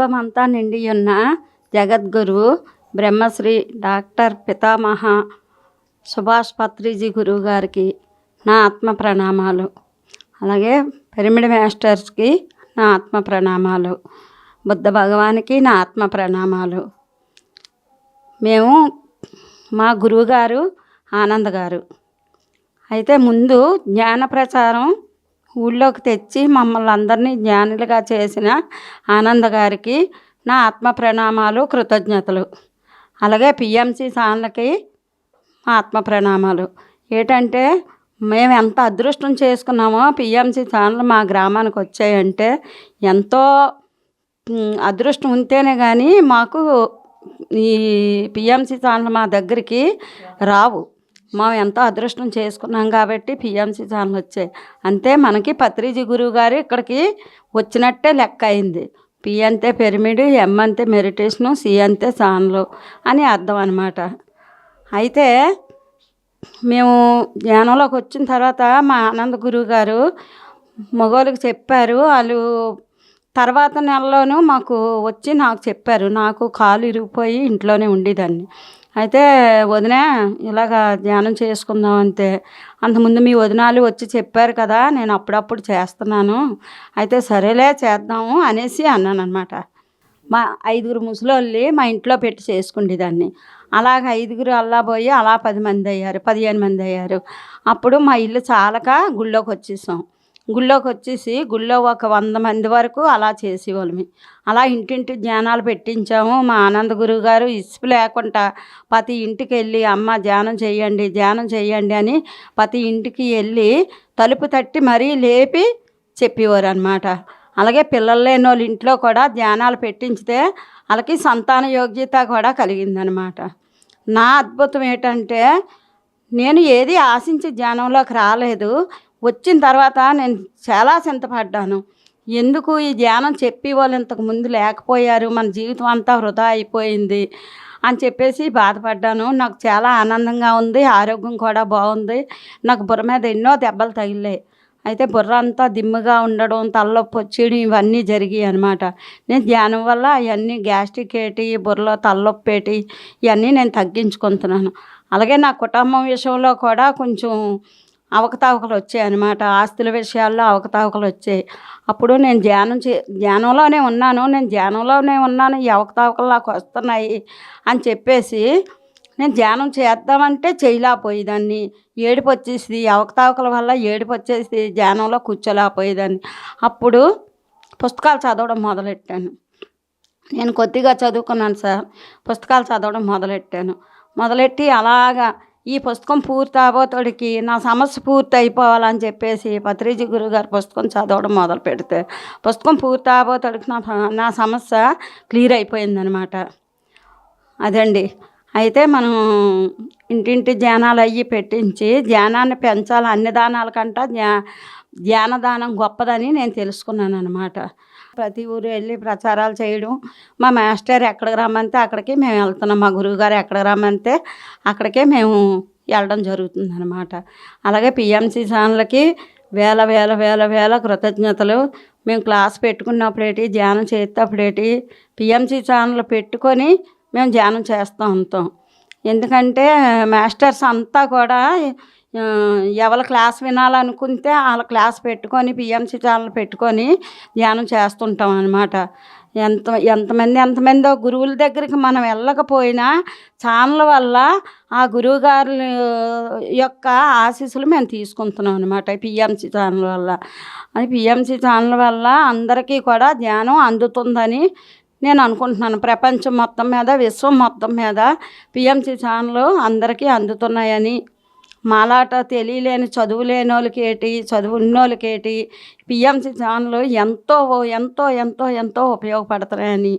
విశ్వమంతా నిండి ఉన్న జగద్గురు బ్రహ్మశ్రీ డాక్టర్ పితామహ సుభాష్ పత్రిజీ గురువు గారికి నా ఆత్మ ప్రణామాలు. అలాగే పిరమిడ్ మాస్టర్స్కి నా ఆత్మ ప్రణామాలు. బుద్ధ భగవానికి నా ఆత్మ ప్రణామాలు. మేము మా గురువుగారు ఆనంద్ గారు. అయితే ముందు జ్ఞాన ప్రచారం ఊళ్ళోకి తెచ్చి మమ్మల్ని అందరినీ జ్ఞానులుగా చేసిన ఆనంద్ గారికి నా ఆత్మ ప్రణామాలు కృతజ్ఞతలు. అలాగే పిఎంసి సాన్లకి మా ఆత్మ ప్రణామాలు. ఏంటంటే మేము ఎంత అదృష్టం చేసుకున్నామో పిఎంసి ఛానల్ మా గ్రామానికి వచ్చాయంటే ఎంతో అదృష్టం ఉంటేనే కానీ మాకు ఈ పిఎంసి ఛానల్ మా దగ్గరికి రావు. మేము ఎంతో అదృష్టం చేసుకున్నాం కాబట్టి పిఎంసి ఛానల్ వచ్చాయి. అంతే మనకి పత్రిజీ గురువు గారు ఇక్కడికి వచ్చినట్టే లెక్క అయింది. పి అంతే పిరమిడ్ ఎం అంతే మెడిటేషను సి అంతే ఛానల్ అని అర్థం అనమాట అయితే మేము ధ్యానంలోకి వచ్చిన తర్వాత మా ఆనంద గురువు గారు మగవాళ్ళకి చెప్పారు. వాళ్ళు తర్వాత నెలలోనూ మాకు వచ్చి నాకు చెప్పారు. నాకు కాలు ఇరిగిపోయి ఇంట్లోనే ఉండేదాన్ని. అయితే వదిన ఇలాగ ధ్యానం చేసుకుందాం అంతే అంతకుముందు మీ వదినాలు వచ్చి చెప్పారు కదా నేను అప్పుడప్పుడు చేస్తున్నాను. అయితే సరేలే చేద్దాము అనేసి అన్నాను అనమాట మా ఐదుగురు ముసలోళ్ళి మా ఇంట్లో పెట్టి చేసుకునేదాన్ని అలాగ ఐదుగురు అల్లా పోయి అలా పది మంది అయ్యారు పదిహేను మంది అయ్యారు. అప్పుడు మా ఇల్లు చాలక గుళ్ళోకి వచ్చేసాం. గుళ్ళోకి వచ్చేసి గుళ్ళో ఒక వంద మంది వరకు అలా చేసేవాళ్ళమి. అలా ఇంటింటి ధ్యానాలు పెట్టించాము. మా ఆనంద గురువు గారు ఇసుపు లేకుండా ప్రతి ఇంటికి వెళ్ళి అమ్మ ధ్యానం చేయండి ధ్యానం చేయండి అని ప్రతి ఇంటికి వెళ్ళి తలుపు తట్టి మరీ లేపి చెప్పేవారు అనమాట అలాగే పిల్లలు లేని వాళ్ళ ఇంట్లో కూడా ధ్యానాలు పెట్టించితే వాళ్ళకి సంతాన యోగ్యత కూడా కలిగిందనమాట నా అద్భుతం ఏంటంటే నేను ఏది ఆశించి ధ్యానంలోకి రాలేదు. వచ్చిన తర్వాత నేను చాలా చింతపడ్డాను. ఎందుకు ఈ ధ్యానం చెప్పి వాళ్ళు ఇంతకు ముందు లేకపోయారు? మన జీవితం అంతా వృధా అయిపోయింది అని చెప్పేసి బాధపడ్డాను. నాకు చాలా ఆనందంగా ఉంది ఆరోగ్యం కూడా బాగుంది. నాకు బుర్ర మీద ఎన్నో దెబ్బలు తగిలాయి. అయితే బుర్ర అంతా దిమ్ముగా ఉండడం తలనొప్పి వచ్చేయడం ఇవన్నీ జరిగాయి అనమాట నేను ధ్యానం వల్ల అవన్నీ గ్యాస్ట్రిక్ ఏటి బుర్రలో తలనొప్పి ఏటి ఇవన్నీ నేను తగ్గించుకుంటున్నాను. అలాగే నా కుటుంబం విషయంలో కూడా కొంచెం అవకతవకలు వచ్చాయి అనమాట ఆస్తుల విషయాల్లో అవకతవకలు వచ్చాయి. అప్పుడు నేను ధ్యానం చే ధ్యానంలోనే ఉన్నాను. నేను ధ్యానంలోనే ఉన్నాను. ఈ అవకతవకలు నాకు వస్తున్నాయి అని చెప్పేసి నేను ధ్యానం చేద్దామంటే చేయలేకపోయేదాన్ని. ఏడుపు వచ్చేసి అవకతవకల వల్ల ఏడుపు వచ్చేసి ధ్యానంలో కూర్చోలేకపోయేదాన్ని. అప్పుడు పుస్తకాలు చదవడం మొదలెట్టాను. నేను కొద్దిగా చదువుకున్నాను సార్. పుస్తకాలు చదవడం మొదలెట్టాను. మొదలెట్టి అలాగా ఈ పుస్తకం పూర్తి అవతోడికి నా సమస్య పూర్తి అయిపోవాలని చెప్పేసి పత్రిజీ గురుగారి పుస్తకం చదవడం మొదలు పెడితే పుస్తకం పూర్తి అవతోడికి నా నా సమస్య క్లియర్ అయిపోయిందనమాట. అదండి. అయితే మనం ఇంటింటి ధ్యానాలు అయ్యి పెట్టించి ధ్యానాన్ని పెంచాలి. అన్ని దానాల కంటే ధ్యా ధ్యానదానం గొప్పదని నేను తెలుసుకున్నాను అనమాట ప్రతి ఊరు వెళ్ళి ప్రచారాలు చేయడం. మా మాస్టర్ ఎక్కడికి రమ్మంటే అక్కడికి మేము వెళ్తున్నాం. మా గురువుగారు ఎక్కడికి రమ్మంటే అక్కడికే మేము వెళ్ళడం జరుగుతుంది అనమాట అలాగే పిఎంసి ఛానల్కి వేల వేల వేల వేల కృతజ్ఞతలు. మేము క్లాస్ పెట్టుకున్నప్పుడేటి ధ్యానం చేసేటప్పుడేటి పిఎంసి ఛానల్ పెట్టుకొని మేము ధ్యానం చేస్తూ ఉంటాం. ఎందుకంటే మాస్టర్స్ అంతా కూడా ఎవరి క్లాస్ వినాలనుకుంటే వాళ్ళ క్లాస్ పెట్టుకొని పిఎంసి ఛానల్ పెట్టుకొని ధ్యానం చేస్తుంటాం అనమాట ఎంత ఎంతమంది ఎంతమందో గురువుల దగ్గరికి మనం వెళ్ళకపోయినా ఛానల్ వల్ల ఆ గురువుగారు యొక్క ఆశీస్సులు మేము తీసుకుంటున్నాం అనమాట పిఎంసి ఛానల్ వల్ల. అది పిఎంసి ఛానల్ వల్ల అందరికీ కూడా ధ్యానం అందుతుందని నేను అనుకుంటున్నాను. ప్రపంచం మొత్తం మీద విశ్వం మొత్తం మీద పిఎంసి ఛానల్ అందరికీ అందుతున్నాయని మాలాట తెలియలేని చదువు లేని వాళ్ళకి చదువు ఉన్నోళ్ళకేటి పిఎంసి ఛానల్ ఎంతో ఎంతో ఎంతో ఎంతో ఉపయోగపడుతున్నాయని